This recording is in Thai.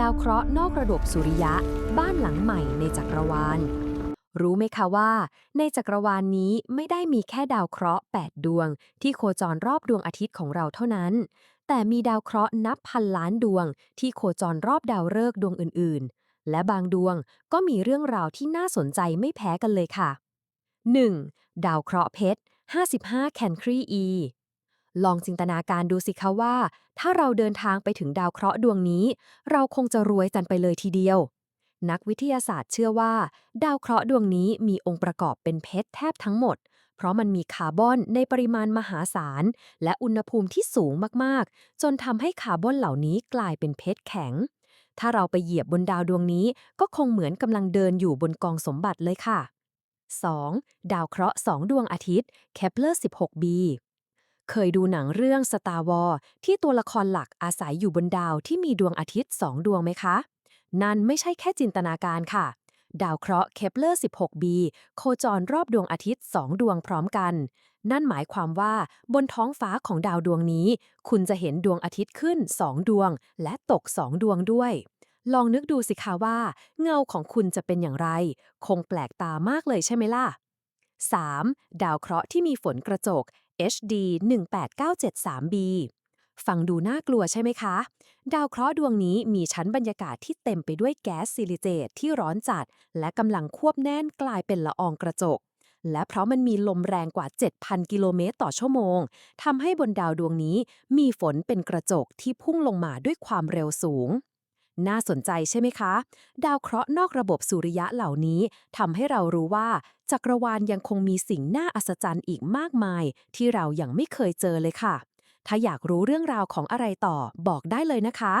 ดาวเคราะห์นอกระบบสุริยะ บ้านหลังใหม่ในจักรวาล รู้ไหมคะว่า ในจักรวาลนี้ไม่ได้มีแค่ดาวเคราะห์ 8 ดวง ที่โคจรรอบดวงอาทิตย์ของเราเท่านั้น แต่มีดาวเคราะห์นับพันล้านดวง ที่โคจรรอบดาวฤกษ์ดวงอื่น ๆ และบางดวงก็มีเรื่องราวที่น่าสนใจไม่แพ้กันเลยค่ะ 1. ดาวเคราะห์เพชร 55 แคนครีอี ลองจินตนาการดูสิคะว่า ถ้าเราเดินทางไปถึงดาวเคราะห์ดวงนี้ เราคงจะรวยกันไปเลยทีเดียว นักวิทยาศาสตร์เชื่อว่า ดาวเคราะห์ดวงนี้มีองค์ประกอบเป็นเพชรแทบทั้งหมด เพราะมันมีคาร์บอนในปริมาณมหาศาล และอุณหภูมิที่สูงมากๆ จนทำให้คาร์บอนเหล่านี้กลายเป็นเพชรแข็ง ถ้าเราไปเหยียบบนดาวดวงนี้ ก็คงเหมือนกำลังเดินอยู่บนกองสมบัติเลยค่ะ 2. ดาวเคราะห์ 2 ดวงอาทิตย์ Kepler 16b เคยดูหนังเรื่อง Star Wars ที่ตัวละครหลักอาศัยอยู่บนดาวที่มีดวงอาทิตย์ 2 ดวงไหมคะ นั่นไม่ใช่แค่จินตนาการค่ะ ดาวเคราะห์ Kepler 16b โคจรรอบดวงอาทิตย์ 2 ดวงพร้อมกัน นั่นหมายความว่าบนท้องฟ้าของดาวดวงนี้ คุณจะเห็นดวงอาทิตย์ขึ้น 2 ดวง และตก 2 ดวงด้วยลองนึกดูสิคะว่า เงาของคุณจะเป็นอย่างไร คงแปลกตามากเลยใช่ไหมล่ะ 3. ดาวเคราะห์ที่มีฝนกระจก HD 18973b ฟังดูน่ากลัวใช่ไหมคะ ดาวเคราะห์ดวงนี้มีชั้นบรรยากาศที่เต็มไปด้วยแก๊สซิลิเจตที่ร้อนจัด และกำลังควบแน่นกลายเป็นละอองกระจก และเพราะมันมีลมแรงกว่า 7,000 กิโลเมตรต่อชั่วโมงทำให้บนดาวดวงนี้มีฝนเป็นกระจกที่พุ่งลงมาด้วยความเร็วสูง น่าสนใจใช่ไหมคะ ดาวเคราะห์นอกระบบสุริยะเหล่านี้ทำให้เรารู้ว่า จักรวาลยังคงมีสิ่งน่าอัศจรรย์อีกมากมาย ที่เรายังไม่เคยเจอเลยค่ะ ถ้าอยากรู้เรื่องราวของอะไรต่อบอกได้เลยนะคะ